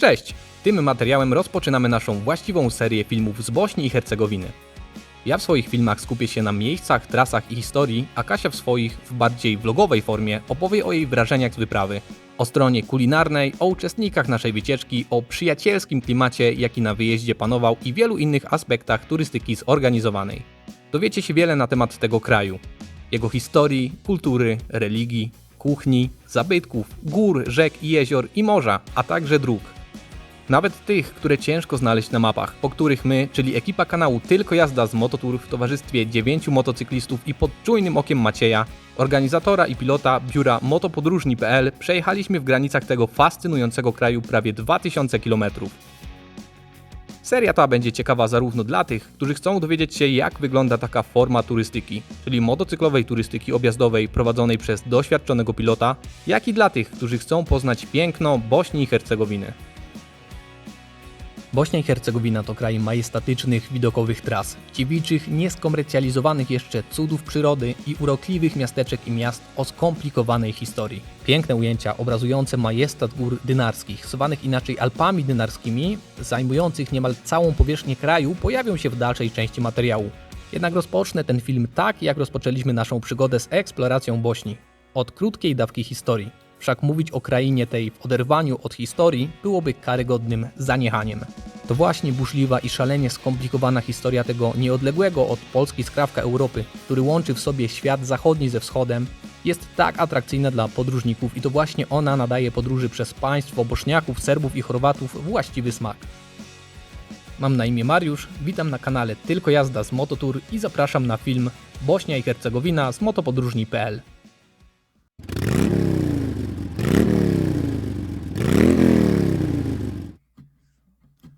Cześć! Tym materiałem rozpoczynamy naszą właściwą serię filmów z Bośni i Hercegowiny. Ja w swoich filmach skupię się na miejscach, trasach i historii, a Kasia w swoich, w bardziej vlogowej formie, opowie o jej wrażeniach z wyprawy, o stronie kulinarnej, o uczestnikach naszej wycieczki, o przyjacielskim klimacie, jaki na wyjeździe panował i wielu innych aspektach turystyki zorganizowanej. Dowiecie się wiele na temat tego kraju, jego historii, kultury, religii, kuchni, zabytków, gór, rzek i jezior i morza, a także dróg. Nawet tych, które ciężko znaleźć na mapach, po których my, czyli ekipa kanału Tylko Jazda z Mototour w towarzystwie dziewięciu motocyklistów i pod czujnym okiem Macieja, organizatora i pilota biura motopodróżni.pl przejechaliśmy w granicach tego fascynującego kraju prawie 2000 km. Seria ta będzie ciekawa zarówno dla tych, którzy chcą dowiedzieć się jak wygląda taka forma turystyki, czyli motocyklowej turystyki objazdowej prowadzonej przez doświadczonego pilota, jak i dla tych, którzy chcą poznać piękno Bośni i Hercegowiny. Bośnia i Hercegowina to kraj majestatycznych, widokowych tras, dziewiczych, nieskomercjalizowanych jeszcze cudów przyrody i urokliwych miasteczek i miast o skomplikowanej historii. Piękne ujęcia obrazujące majestat gór dynarskich, zwanych inaczej Alpami Dynarskimi, zajmujących niemal całą powierzchnię kraju, pojawią się w dalszej części materiału. Jednak rozpocznę ten film tak, jak rozpoczęliśmy naszą przygodę z eksploracją Bośni. Od krótkiej dawki historii. Wszak mówić o krainie tej w oderwaniu od historii byłoby karygodnym zaniechaniem. To właśnie burzliwa i szalenie skomplikowana historia tego nieodległego od Polski skrawka Europy, który łączy w sobie świat zachodni ze wschodem, jest tak atrakcyjna dla podróżników i to właśnie ona nadaje podróży przez państwo Bośniaków, Serbów i Chorwatów właściwy smak. Mam na imię Mariusz, witam na kanale Tylko Jazda z Mototour i zapraszam na film Bośnia i Hercegowina z motopodróżni.pl.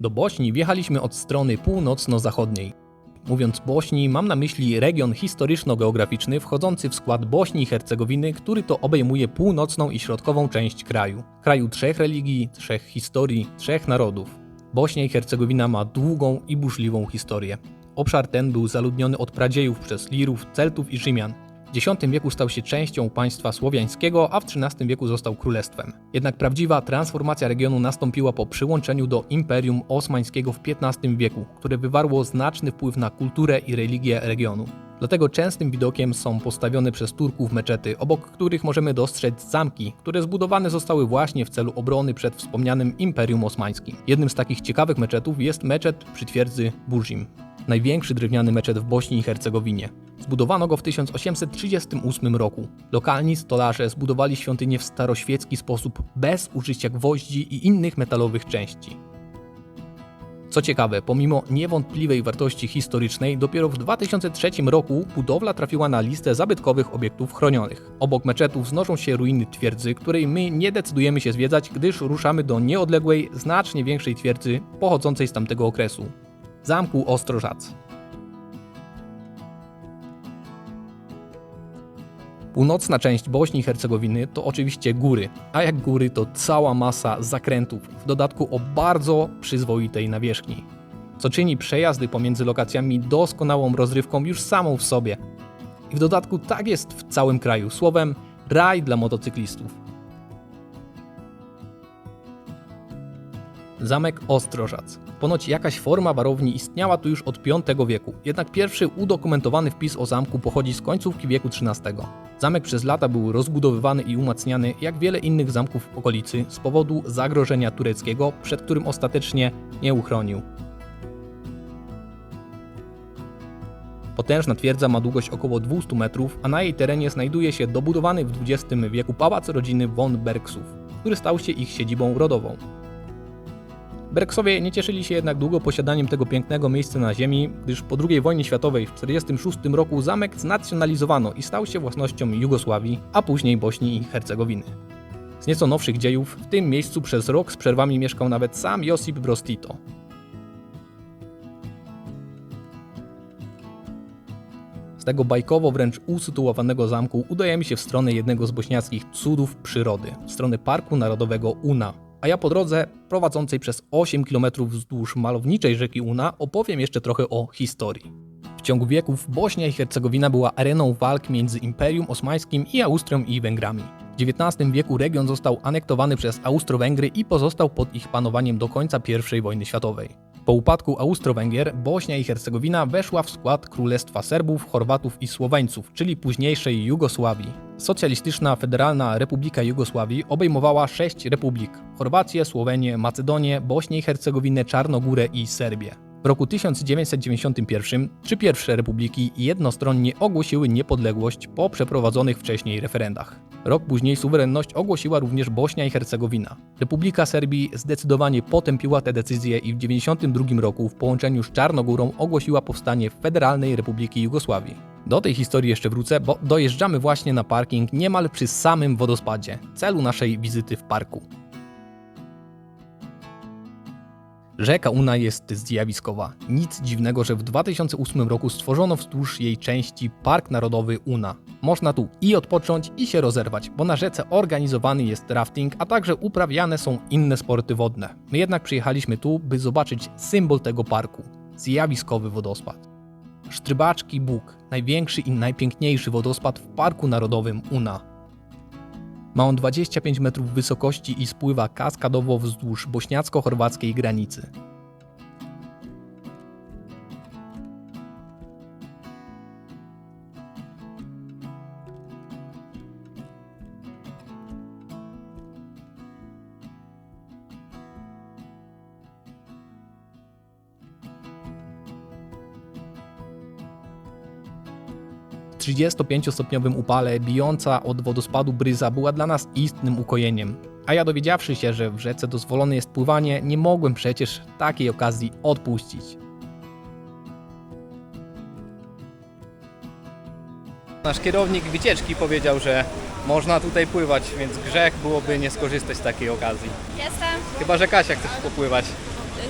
Do Bośni wjechaliśmy od strony północno-zachodniej. Mówiąc Bośni, mam na myśli region historyczno-geograficzny wchodzący w skład Bośni i Hercegowiny, który to obejmuje północną i środkową część kraju. Kraju trzech religii, trzech historii, trzech narodów. Bośnia i Hercegowina ma długą i burzliwą historię. Obszar ten był zaludniony od pradziejów przez Lirów, Celtów i Rzymian. W X wieku stał się częścią państwa słowiańskiego, a w XIII wieku został królestwem. Jednak prawdziwa transformacja regionu nastąpiła po przyłączeniu do Imperium Osmańskiego w XV wieku, które wywarło znaczny wpływ na kulturę i religię regionu. Dlatego częstym widokiem są postawione przez Turków meczety, obok których możemy dostrzec zamki, które zbudowane zostały właśnie w celu obrony przed wspomnianym Imperium Osmańskim. Jednym z takich ciekawych meczetów jest meczet przy twierdzy Burzim największy drewniany meczet w Bośni i Hercegowinie. Zbudowano go w 1838 roku. Lokalni stolarze zbudowali świątynię w staroświecki sposób, bez użycia gwoździ i innych metalowych części. Co ciekawe, pomimo niewątpliwej wartości historycznej, dopiero w 2003 roku budowla trafiła na listę zabytkowych obiektów chronionych. Obok meczetów znoszą się ruiny twierdzy, której my nie decydujemy się zwiedzać, gdyż ruszamy do nieodległej, znacznie większej twierdzy pochodzącej z tamtego okresu zamku Ostrożac. Północna część Bośni i Hercegowiny to oczywiście góry, a jak góry to cała masa zakrętów, w dodatku o bardzo przyzwoitej nawierzchni, co czyni przejazdy pomiędzy lokacjami doskonałą rozrywką już samą w sobie. I w dodatku tak jest w całym kraju, słowem raj dla motocyklistów. Zamek Ostrożac. Ponoć jakaś forma warowni istniała tu już od V wieku, jednak pierwszy udokumentowany wpis o zamku pochodzi z końcówki wieku XIII. Zamek przez lata był rozbudowywany i umacniany jak wiele innych zamków w okolicy z powodu zagrożenia tureckiego, przed którym ostatecznie nie uchronił. Potężna twierdza ma długość około 200 metrów, a na jej terenie znajduje się dobudowany w XX wieku pałac rodziny von Bergsów, który stał się ich siedzibą rodową. Berksowie nie cieszyli się jednak długo posiadaniem tego pięknego miejsca na ziemi, gdyż po II wojnie światowej w 1946 roku zamek znacjonalizowano i stał się własnością Jugosławii, a później Bośni i Hercegowiny. Z nieco nowszych dziejów w tym miejscu przez rok z przerwami mieszkał nawet sam Josip Broz Tito. Z tego bajkowo wręcz usytuowanego zamku udajemy się w stronę jednego z bośniackich cudów przyrody, w stronę Parku Narodowego Una, a ja po drodze prowadzącej przez 8 km wzdłuż malowniczej rzeki Una opowiem jeszcze trochę o historii. W ciągu wieków Bośnia i Hercegowina była areną walk między Imperium Osmańskim i Austrią i Węgrami. W XIX wieku region został anektowany przez Austro-Węgry i pozostał pod ich panowaniem do końca I wojny światowej. Po upadku Austro-Węgier Bośnia i Hercegowina weszła w skład Królestwa Serbów, Chorwatów i Słoweńców, czyli późniejszej Jugosławii. Socjalistyczna Federalna Republika Jugosławii obejmowała sześć republik: Chorwację, Słowenię, Macedonię, Bośnię i Hercegowinę, Czarnogórę i Serbię. W roku 1991 trzy pierwsze republiki jednostronnie ogłosiły niepodległość po przeprowadzonych wcześniej referendach. Rok później suwerenność ogłosiła również Bośnia i Hercegowina. Republika Serbii zdecydowanie potępiła tę decyzję i w 1992 roku w połączeniu z Czarnogórą ogłosiła powstanie Federalnej Republiki Jugosławii. Do tej historii jeszcze wrócę, bo dojeżdżamy właśnie na parking niemal przy samym wodospadzie, celu naszej wizyty w parku. Rzeka Una jest zjawiskowa. Nic dziwnego, że w 2008 roku stworzono wzdłuż jej części Park Narodowy Una. Można tu i odpocząć, i się rozerwać, bo na rzece organizowany jest rafting, a także uprawiane są inne sporty wodne. My jednak przyjechaliśmy tu, by zobaczyć symbol tego parku zjawiskowy wodospad. Sztrybaczki Bóg, największy i najpiękniejszy wodospad w Parku Narodowym Una. Ma on 25 metrów wysokości i spływa kaskadowo wzdłuż bośniacko-chorwackiej granicy. 35-stopniowym upale bijąca od wodospadu bryza była dla nas istnym ukojeniem. A ja dowiedziawszy się, że w rzece dozwolone jest pływanie, nie mogłem przecież takiej okazji odpuścić. Nasz kierownik wycieczki powiedział, że można tutaj pływać, więc grzech byłoby nie skorzystać z takiej okazji. Jestem. Chyba, że Kasia chcesz popływać.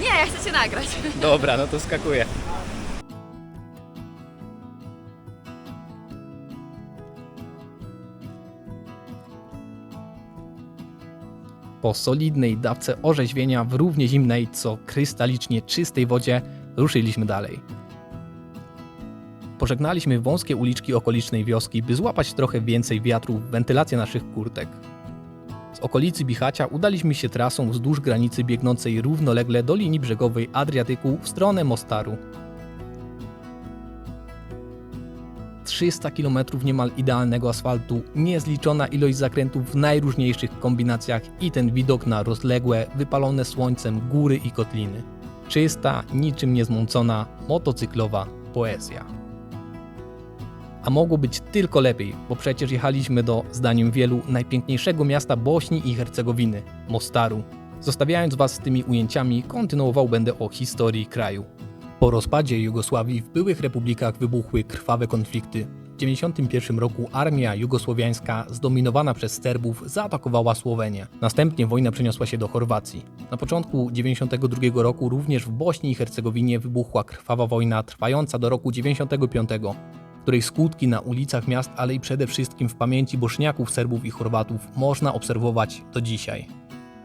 Nie, ja chcę cię nagrać. Dobra, no to skakuję. Po solidnej dawce orzeźwienia w równie zimnej, co krystalicznie czystej wodzie, ruszyliśmy dalej. Pożegnaliśmy wąskie uliczki okolicznej wioski, by złapać trochę więcej wiatru w wentylację naszych kurtek. Z okolicy Bichacia udaliśmy się trasą wzdłuż granicy biegnącej równolegle do linii brzegowej Adriatyku w stronę Mostaru. 300 km niemal idealnego asfaltu, niezliczona ilość zakrętów w najróżniejszych kombinacjach i ten widok na rozległe, wypalone słońcem góry i kotliny. Czysta, niczym niezmącona, motocyklowa poezja. A mogło być tylko lepiej, bo przecież jechaliśmy do, zdaniem wielu, najpiękniejszego miasta Bośni i Hercegowiny Mostaru. Zostawiając Was z tymi ujęciami, kontynuował będę o historii kraju. Po rozpadzie Jugosławii w byłych republikach wybuchły krwawe konflikty. W 1991 roku armia jugosłowiańska zdominowana przez Serbów zaatakowała Słowenię. Następnie wojna przeniosła się do Chorwacji. Na początku 1992 roku również w Bośni i Hercegowinie wybuchła krwawa wojna trwająca do roku 1995 której skutki na ulicach miast, ale i przede wszystkim w pamięci boszniaków, Serbów i Chorwatów można obserwować do dzisiaj.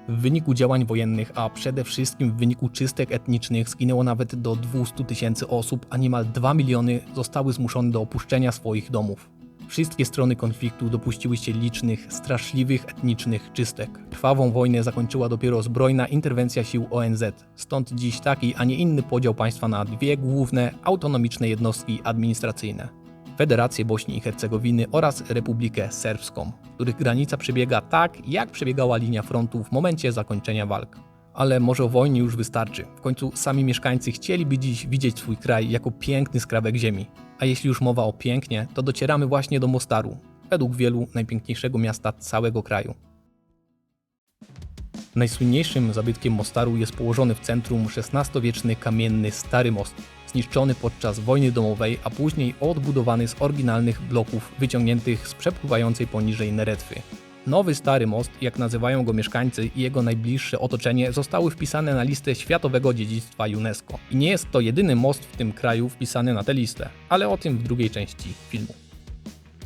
W wyniku działań wojennych, a przede wszystkim w wyniku czystek etnicznych zginęło nawet do 200 tysięcy osób, a niemal 2 miliony zostały zmuszone do opuszczenia swoich domów. Wszystkie strony konfliktu dopuściły się licznych, straszliwych etnicznych czystek. Krwawą wojnę zakończyła dopiero zbrojna interwencja sił ONZ, stąd dziś taki, a nie inny podział państwa na dwie główne, autonomiczne jednostki administracyjne. Federację Bośni i Hercegowiny oraz Republikę Serbską, których granica przebiega tak, jak przebiegała linia frontu w momencie zakończenia walk. Ale może o wojnie już wystarczy. W końcu sami mieszkańcy chcieliby dziś widzieć swój kraj jako piękny skrawek ziemi. A jeśli już mowa o pięknie, to docieramy właśnie do Mostaru, według wielu najpiękniejszego miasta całego kraju. Najsłynniejszym zabytkiem Mostaru jest położony w centrum XVI-wieczny kamienny Stary Most, zniszczony podczas wojny domowej, a później odbudowany z oryginalnych bloków wyciągniętych z przepływającej poniżej Neretwy. Nowy Stary Most, jak nazywają go mieszkańcy i jego najbliższe otoczenie, zostały wpisane na listę Światowego Dziedzictwa UNESCO. I nie jest to jedyny most w tym kraju wpisany na tę listę, ale o tym w drugiej części filmu.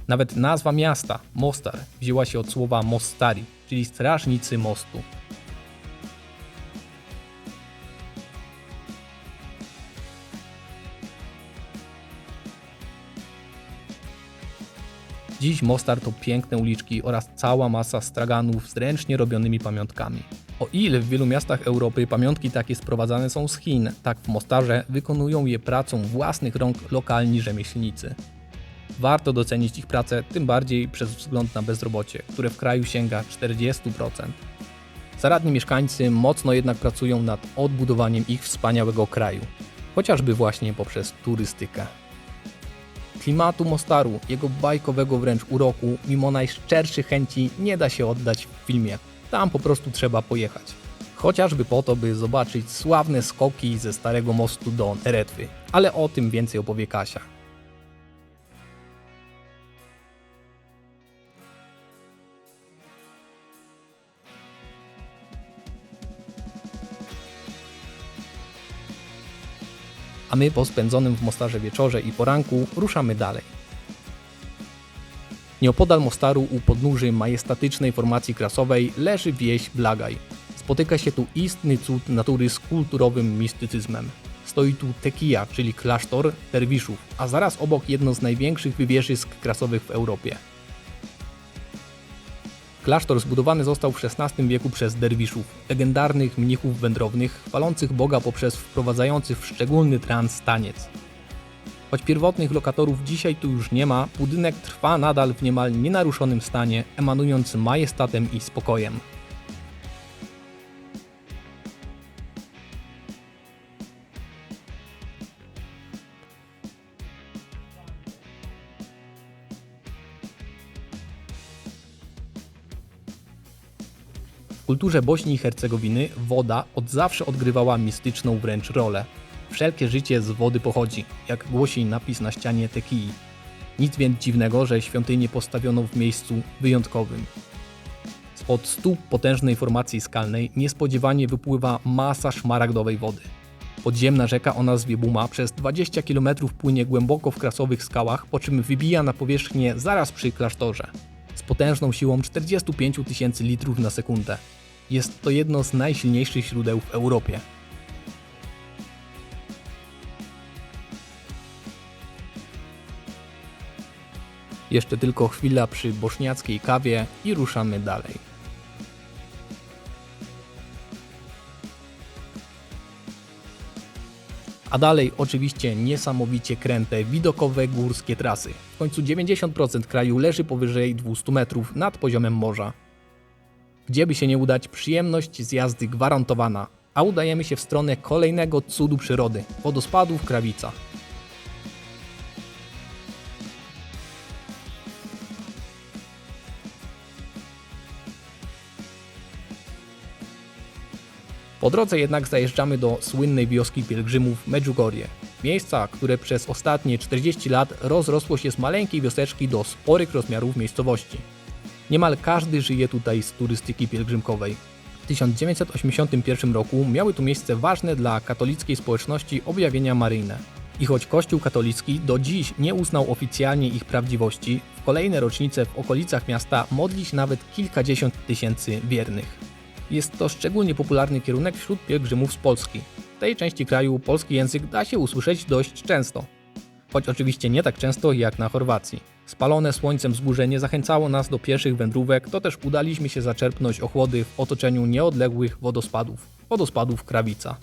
Nawet nazwa miasta, Mostar, wzięła się od słowa Mostari, czyli strażnicy mostu. Dziś Mostar to piękne uliczki oraz cała masa straganów z ręcznie robionymi pamiątkami. O ile w wielu miastach Europy pamiątki takie sprowadzane są z Chin, tak w Mostarze wykonują je pracą własnych rąk lokalni rzemieślnicy. Warto docenić ich pracę, tym bardziej przez wzgląd na bezrobocie, które w kraju sięga 40%. Zaradni mieszkańcy mocno jednak pracują nad odbudowaniem ich wspaniałego kraju, chociażby właśnie poprzez turystykę. Klimatu Mostaru, jego bajkowego wręcz uroku, mimo najszczerszych chęci nie da się oddać w filmie. Tam po prostu trzeba pojechać. Chociażby po to, by zobaczyć sławne skoki ze Starego Mostu do Neretwy. Ale o tym więcej opowie Kasia. My po spędzonym w Mostarze wieczorze i poranku ruszamy dalej. Nieopodal Mostaru u podnóży majestatycznej formacji krasowej leży wieś Blagaj. Spotyka się tu istny cud natury z kulturowym mistycyzmem. Stoi tu Tekija, czyli klasztor derwiszów, a zaraz obok jedno z największych wywierzysk krasowych w Europie. Klasztor zbudowany został w XVI wieku przez derwiszów, legendarnych mnichów wędrownych, chwalących Boga poprzez wprowadzający w szczególny trans taniec. Choć pierwotnych lokatorów dzisiaj tu już nie ma, budynek trwa nadal w niemal nienaruszonym stanie, emanując majestatem i spokojem. Kulturze Bośni i Hercegowiny woda od zawsze odgrywała mistyczną wręcz rolę. Wszelkie życie z wody pochodzi, jak głosi napis na ścianie Tekii. Nic więc dziwnego, że świątynię postawiono w miejscu wyjątkowym. Spod stóp potężnej formacji skalnej niespodziewanie wypływa masa szmaragdowej wody. Podziemna rzeka o nazwie Buma przez 20 km płynie głęboko w krasowych skałach, po czym wybija na powierzchnię zaraz przy klasztorze. Potężną siłą 45 tysięcy litrów na sekundę. Jest to jedno z najsilniejszych źródeł w Europie. Jeszcze tylko chwila przy boszniackiej kawie i ruszamy dalej. A dalej oczywiście niesamowicie kręte, widokowe górskie trasy. W końcu 90% kraju leży powyżej 200 metrów nad poziomem morza. Gdzie by się nie udać, przyjemność z jazdy gwarantowana, a udajemy się w stronę kolejnego cudu przyrody wodospadów Krawica. Po drodze jednak zajeżdżamy do słynnej wioski pielgrzymów Medjugorje. Miejsca, które przez ostatnie 40 lat rozrosło się z maleńkiej wioseczki do sporych rozmiarów miejscowości. Niemal każdy żyje tutaj z turystyki pielgrzymkowej. W 1981 roku miały tu miejsce ważne dla katolickiej społeczności objawienia maryjne. I choć Kościół katolicki do dziś nie uznał oficjalnie ich prawdziwości, w kolejne rocznice w okolicach miasta modli się nawet kilkadziesiąt tysięcy wiernych. Jest to szczególnie popularny kierunek wśród pielgrzymów z Polski. W tej części kraju polski język da się usłyszeć dość często. Choć oczywiście nie tak często jak na Chorwacji. Spalone słońcem wzgórze nie zachęcało nas do pierwszych wędrówek, to też udaliśmy się zaczerpnąć ochłody w otoczeniu nieodległych wodospadów. Wodospadów Krawica.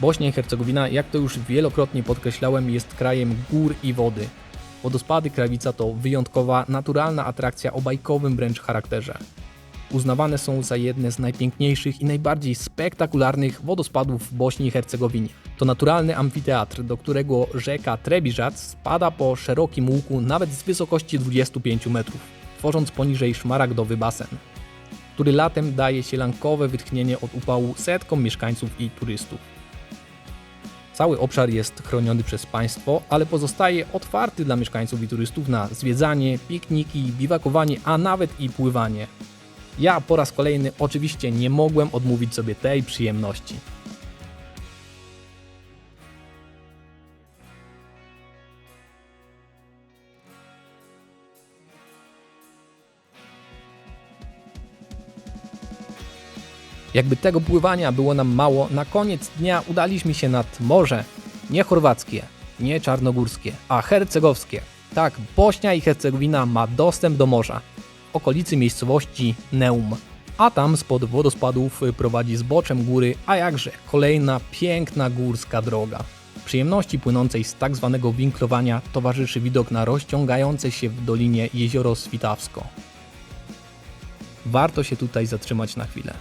Bośnia i Hercegowina, jak to już wielokrotnie podkreślałem, jest krajem gór i wody. Wodospady Krawica to wyjątkowa, naturalna atrakcja o bajkowym wręcz charakterze. Uznawane są za jedne z najpiękniejszych i najbardziej spektakularnych wodospadów w Bośni i Hercegowinie. To naturalny amfiteatr, do którego rzeka Trebiżac spada po szerokim łuku nawet z wysokości 25 metrów, tworząc poniżej szmaragdowy basen, który latem daje sielankowe wytchnienie od upału setkom mieszkańców i turystów. Cały obszar jest chroniony przez państwo, ale pozostaje otwarty dla mieszkańców i turystów na zwiedzanie, pikniki, biwakowanie, a nawet i pływanie. Ja po raz kolejny oczywiście nie mogłem odmówić sobie tej przyjemności. Jakby tego pływania było nam mało, na koniec dnia udaliśmy się nad morze. Nie chorwackie, nie czarnogórskie, a hercegowskie. Tak, Bośnia i Hercegowina ma dostęp do morza. W okolicy miejscowości Neum. A tam spod wodospadów prowadzi zboczem góry, a jakże kolejna piękna górska droga. Przyjemności płynącej z tak zwanego winklowania towarzyszy widok na rozciągające się w dolinie jezioro Switawsko. Warto się tutaj zatrzymać na chwilę.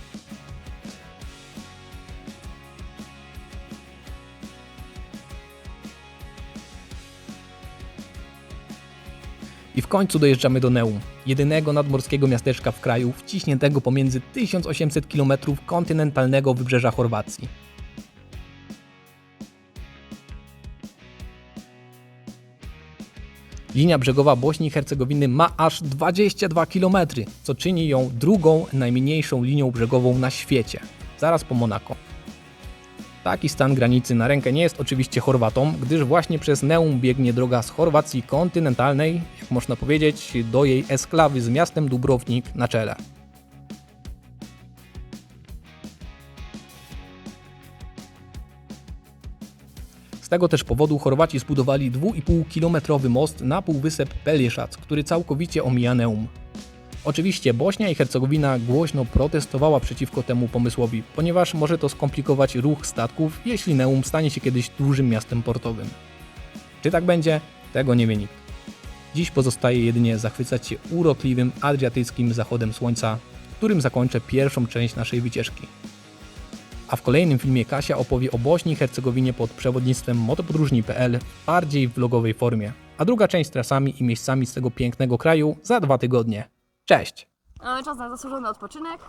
W końcu dojeżdżamy do Neum, jedynego nadmorskiego miasteczka w kraju wciśniętego pomiędzy 1800 km kontynentalnego wybrzeża Chorwacji. Linia brzegowa Bośni i Hercegowiny ma aż 22 km, co czyni ją drugą najmniejszą linią brzegową na świecie, zaraz po Monako. Taki stan granicy na rękę nie jest oczywiście Chorwatom, gdyż właśnie przez Neum biegnie droga z Chorwacji kontynentalnej, jak można powiedzieć, do jej esklawy z miastem Dubrownik na czele. Z tego też powodu Chorwaci zbudowali 2,5-kilometrowy most na półwysep Peljeszac, który całkowicie omija Neum. Oczywiście Bośnia i Hercegowina głośno protestowała przeciwko temu pomysłowi, ponieważ może to skomplikować ruch statków, jeśli Neum stanie się kiedyś dużym miastem portowym. Czy tak będzie? Tego nie wie nikt. Dziś pozostaje jedynie zachwycać się urokliwym adriatyckim zachodem słońca, którym zakończę pierwszą część naszej wycieczki. A w kolejnym filmie Kasia opowie o Bośni i Hercegowinie pod przewodnictwem motopodróżni.pl w bardziej vlogowej formie, a druga część trasami i miejscami z tego pięknego kraju za dwa tygodnie. Cześć! Mamy czas na zasłużony odpoczynek.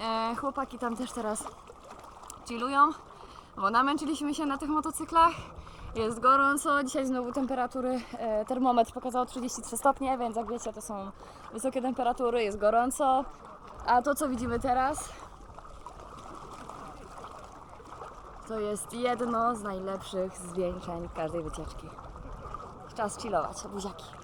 E, chłopaki tam też teraz chillują, bo namęczyliśmy się na tych motocyklach. Jest gorąco, dzisiaj znowu temperatury, e, termometr pokazał 33 stopnie, więc jak wiecie to są wysokie temperatury, jest gorąco. A to co widzimy teraz to jest jedno z najlepszych zwieńczeń każdej wycieczki. Czas chillować, buziaki.